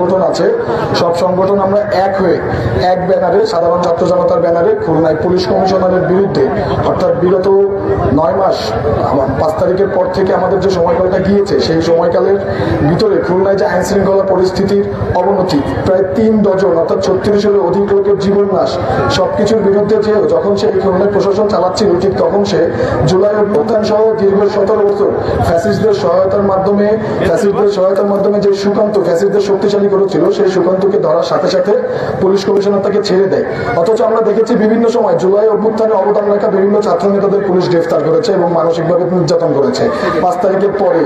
সংগঠন আছে। সব সংগঠন আমরা এক হয়ে এক ব্যানারে, সাধারণ ছাত্র জনতার ব্যানারে, খুলনায় পুলিশ কমিশনারের বিরুদ্ধে, অর্থাৎ বিগত নয় মাস পাঁচ তারিখের পর থেকে আমাদের যে সময়কালটা গিয়েছে, সেই সময়কালের ভিতরে খুলনায় যে আইন শৃঙ্খলা পরিস্থিতির অবনতি, প্রায় তিন ডজন, অর্থাৎ ছত্রিশের অধিক লোকের জীবন নাশ, সবকিছুর বিরুদ্ধে যে যখন সে খুলনায় প্রশাসন চালাচ্ছিল, ঠিক তখন সে জুলাই অভ্যুত্থান সহ দীর্ঘ সতেরো বছর ফ্যাসিস্টদের সহায়তার মাধ্যমে, ফ্যাসিস্টদের সহায়তার মাধ্যমে যে সুকান্ত, ফ্যাসিস্টদের শক্তিশালী করেছিল সেই সুকান্তকে ধরার সাথে সাথে পুলিশ কমিশনার তাকে ছেড়ে দেয়। অথচ আমরা দেখেছি বিভিন্ন সময় জুলাই অভ্যুত্থানে অবদান রাখা বিভিন্ন ছাত্র নেতাদের পুলিশ গ্রেফতার করেছে এবং মানসিকভাবে নির্যাতন করেছে। পাঁচ তারিখের পরে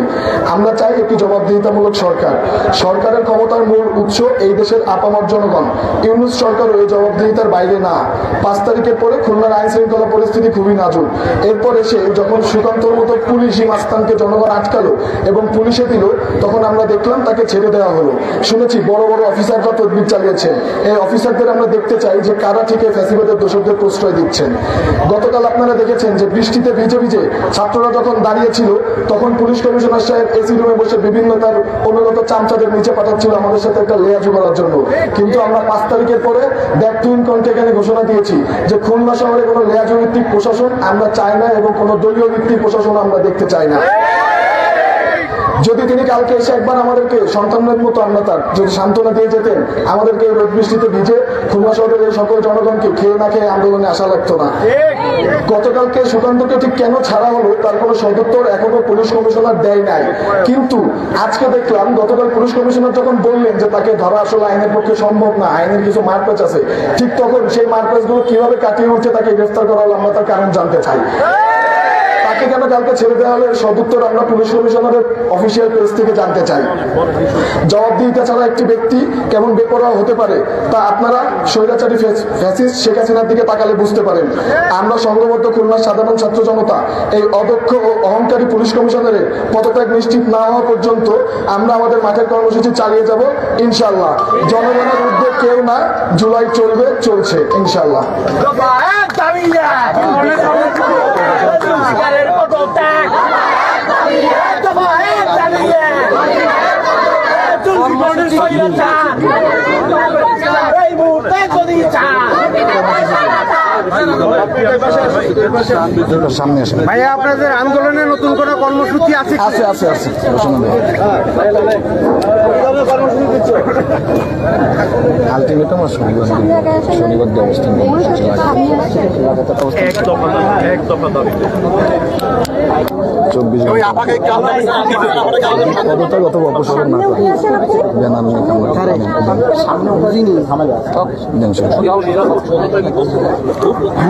আমরা চাই একটি জবাবদিহিতামূলক সরকার। সরকারের ক্ষমতার মূল উৎস এই দেশের আপামর জনগণ। ইউনুস সরকার ওই জবাবদিহিতার বাইরে না। পাঁচ তারিখের পরে খুলনার আইন শৃঙ্খলা পরিস্থিতি খুবই নাজুক। এরপর এসে যখন সুকান্তর মতো পুলিশ মাস্তানকে জনগণ আটকালো এবং পুলিশে দিল, তখন আমরা দেখলাম তাকে ছেড়ে দেওয়া হলো। শুনেছি বড় বড় অফিসাররা তদবির চালিয়েছেন। এই অফিসারদের আমরা দেখতে চাই যে কারা ঠিক ফ্যাসিবাদের দোষকদের প্রশ্রয় দিচ্ছেন। গতকাল আপনারা দেখেছেন যে বৃষ্টিতে ভিজে ভিজে ছাত্ররা যখন দাঁড়িয়েছিল, তখন পুলিশ কমিশনার সাহেব এসি রুমে বসে বিভিন্ন তার অনুগত চামচাদের নিচে পাঠাচ্ছিল আমাদের সাথে একটা লেয়াজু করার জন্য। কিন্তু আমরা পাঁচ তারিখের পরে ব্যাকটুইন কণ্ঠে এখানে ঘোষণা দিয়েছি যে খুলনা শহরে কোনো লেয়াজু ভিত্তিক প্রশাসন আমরা চাই না এবং কোনো দলীয় ভিত্তিক প্রশাসন আমরা দেখতে চাই না। যদি তিনি কালকে এসে একবার আমাদেরকে সন্তানের মতো আমরা তার যদি সান্ত্বনা দিয়ে যেতেন, আমাদেরকে রোদ বৃষ্টিতে ভিজে খুলনা শহরের সকল জনগণকে খেয়ে না খেয়ে আন্দোলনে আসা লাগতো না। গতকালকে সুকান্তকে ঠিক কেন ছাড়া হলো, তার কোনো সদুত্তর এখনও পুলিশ কমিশনার দেয় নাই। কিন্তু আজকে দেখলাম, গতকাল পুলিশ কমিশনার যখন বললেন যে তাকে ধরা আসলে আইনের পক্ষে সম্ভব না, আইনের কিছু মারপ্যাচ আছে, ঠিক তখন সেই মারপ্যাচগুলো কীভাবে কাটিয়ে উঠছে তাকে গ্রেফতার করা হলো আমরা তার কারণ জানতে চাই। তাকে কেন কালকে ছেড়ে দেওয়া হলো? সদুত্তর আমরা পুলিশ কমিশনারের অফিসিয়াল পেজ থেকে জানতে চাই। জবাবদিহিতা ছাড়া একটি ব্যক্তি কেমন বেপরোয়া হতে পারে তা আপনারা স্বৈরাচারী ফ্যাসিস্ট শেখ হাসিনার দিকে তাকালে বুঝতে পারেন। আমরা সংঘবদ্ধ খুলনার সাধারণ ছাত্র জনতা, এই অদক্ষ ও অহংকারী পুলিশ কমিশনারের পদত্যাগ নিশ্চিত না হওয়া পর্যন্ত আমরা আমাদের মাঠের কর্মসূচি চালিয়ে যাব ইনশাল্লাহ জনগণের উদ্যোগ কেউ না, জুলাই চলবে, চলছে ইনশাল্লাহ সরকারের পদত্যাগ দফা এক দাবিয়ে চুলচিকনের স্বৈরাচার এই মুহূর্তে যদি চান সামনে আসেন ভাইয়া আপনাদের আন্দোলনে নতুন কোনো কর্মসূচি আছে? আছে আছে আছে। আলটিমেটাম আর শনিবার শনিবার দিয়ে অবস্থান চব্বিশ অপসারণ না ব্যানার নিয়ে দেন শেষ।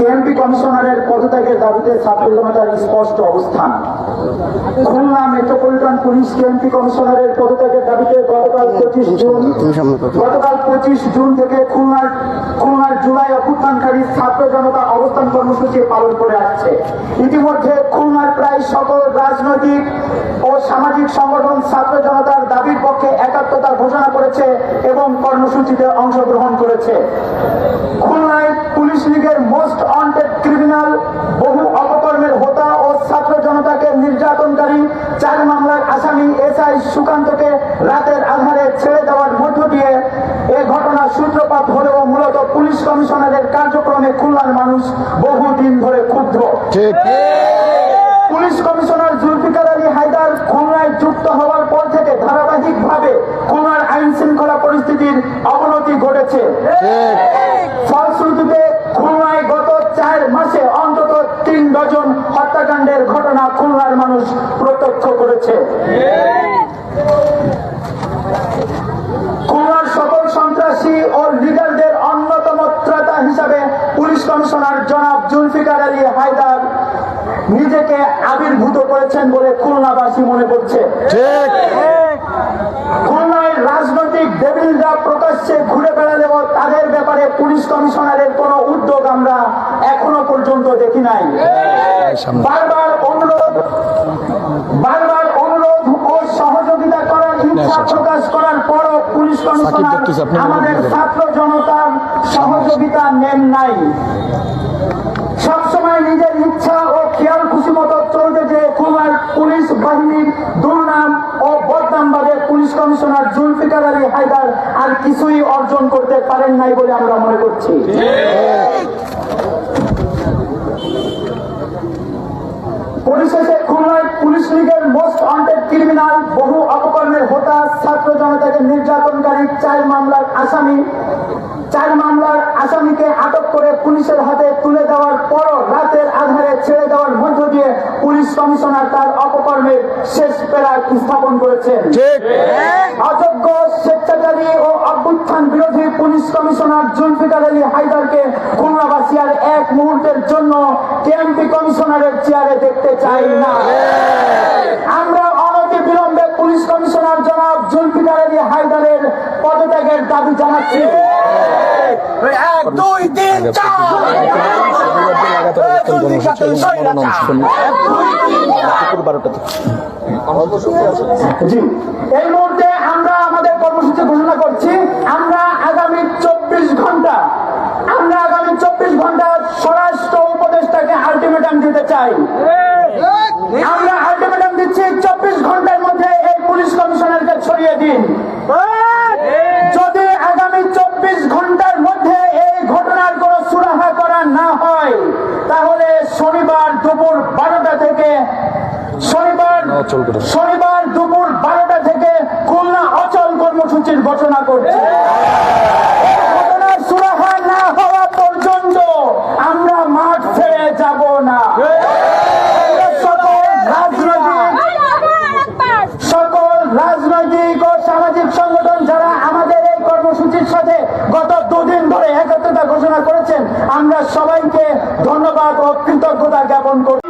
কেএমপি কমিশনারের পদত্যাগের দাবিতে ছাত্র জনতার স্পষ্ট অবস্থান। খুলনা মেট্রোপলিটন পুলিশ কেএমপি কমিশনারের পদত্যাগের দাবিতে গতকাল পঁচিশ জুন গতকাল পঁচিশ জুন থেকে খুলনার খুলনার জুলাই অভ্যুত্থানকারী ছাত্র জনতা অবস্থান কর্মসূচি পালন করে আসছে। ইতিমধ্যে খুলনার প্রায় সকল রাজনৈতিক ও সামাজিক সংগঠন, ছাত্র জনতার দাবির পক্ষে একাত্মতা ঘোষণা করেছে এবং কর্মসূচিতে অংশগ্রহণ করেছে। খুলনায় পুলিশ লীগের মোস্ট ওয়ান্টেড ক্রিমিনাল বহু অপকর্মের হোতা ও ছাত্র জনতাকে নির্যাতনকারী চার মামলার আসামি এসআই সুকান্তকে রাতের আধারে ছেড়ে দেওয়ার মধ্য দিয়ে এ ঘটনার সূত্রপাত হলেও মূলত পুলিশ কমিশনারের কার্যক্রমে খুলনার মানুষ বহুদিন ধরে ক্ষুব্ধ। ঠিক। পুলিশ কমিশনার জুলফিকার আলী হায়দার খুলনায় যুক্ত হওয়ার পর থেকে ধারাবাহিকভাবে খুলনার আইন শৃঙ্খলা পরিস্থিতির অবনতি ঘটেছে। ফলশ্রুতিতে খুলনায় গত চার মাসে অন্তত তিন ডজন হত্যাকাণ্ডের ঘটনা খুলনার মানুষ প্রত্যক্ষ করেছে। খুলনার সকল সন্ত্রাসী ও লিডারদের অন্যতম ত্রাতা হিসাবে পুলিশ কমিশনার জনাব জুলফিকার আলী হায়দার নিজেকে আবির্ভূত করেছেন বলে খুলনাবাসী মনে করছে। খুলনায় রাজনৈতিক ডেভিলরা প্রকাশ্যে ঘুরে বেড়ালেও তাদের ব্যাপারে পুলিশ কমিশনারের কোনো উদ্যোগ আমরা এখনও পর্যন্ত দেখি নাই। বারবার অনুরোধ বারবার অনুরোধ অনুরোধ ও সহযোগিতা করার ইচ্ছা প্রকাশ করার পরও পুলিশ কমিশনার আমাদের ছাত্র জনতার সহযোগিতা নেন নাই। সবসময় নিজের ইচ্ছা ও খেয়াল খুশি মতো চলতে যে খুলনার পুলিশ বাহিনীর দুর্নাম ও বদনামবাদে পুলিশ কমিশনার জুলফিকার আলী হায়দার আর কিছুই অর্জন করতে পারেন নাই বলে আমরা মনে করছি। পরিশেষে খুলনায় পুলিশ লীগের মোস্ট ওয়ান্টেড ক্রিমিনাল বহু অপকর্মের ছাত্র জনতাকে নির্যাতনকারী চার মামলার আসামি চার মামলার আসামিকে আটক করে পুলিশের হাতে তুলে দেওয়ার পরও রাতের আধারে ছেড়ে দেওয়ার মধ্য দিয়ে পুলিশ কমিশনার তার অপকর্মের শেষ পেরাক স্থাপন করেছেন। অযোগ্য স্বেচ্ছাচারী ও অভ্যুত্থান বিরোধী পুলিশ কমিশনার জুলফিকার আলী হায়দারকে খুলনাবাসী আর এক মুহূর্তের জন্য কেএমপি কমিশনারের চেয়ারে দেখতে চাই না। আমরা অনতি বিলম্বে পুলিশ কমিশনার জনাব জুলফিকার আলী হায়দারের পদত্যাগের দাবি জানাচ্ছি। এক দুই তিন চার। এই জলদিকাতের স্বৈরাচার। এক দুই তিন চার। জি এই মুহূর্তে আমরা আমাদের কর্মসূচি ঘোষণা করছি আমরা আগামী চব্বিশ ঘণ্টা আমরা আগামী চব্বিশ ঘণ্টা স্বরাষ্ট্র উপদেষ্টাকে আলটিমেটাম দিতে চাই আমরা আলটিমেটাম দিচ্ছি চব্বিশ ঘণ্টার মধ্যে এই পুলিশ কমিশনারকে ছড়িয়ে দিন যদি আগামী চব্বিশ ঘণ্টার মধ্যে এই ঘটনার কোন সুরাহা করা না হয় তাহলে শনিবার দুপুর বারোটা থেকে শনিবার শনিবার দুপুর বারোটা থেকে খুলনা অচল কর্মসূচির ঘোষণা করছে এই ঘটনার সুরাহা না হওয়া পর্যন্ত আমরা মাঠ ছেড়ে যাব না সকল রাজনৈতিক সকল রাজনৈতিক ও সামাজিক সংগঠন যারা আমাদের এই কর্মসূচির সাথে গত দুদিন ধরে একত্রতা ঘোষণা করেছেন আমরা সবাইকে ধন্যবাদ ও কৃতজ্ঞতা জ্ঞাপন করি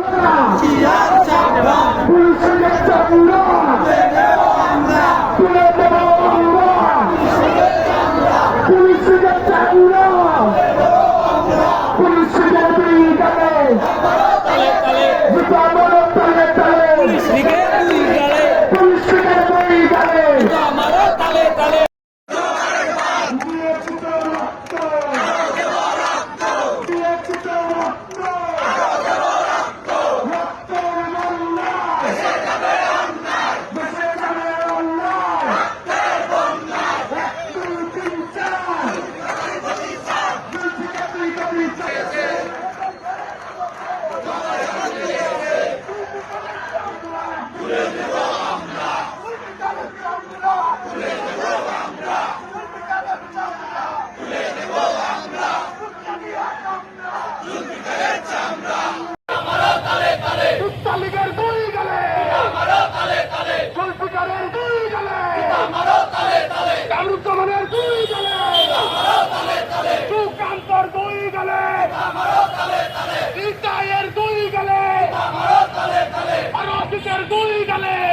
দুই গেলে জুলফিকারের দুই গেলে কামরুজ্জামানের দুই গেলে সুকান্তর দুই গেলে ইতাইয়ের দুই গেলে আরসিকের দুই গেলে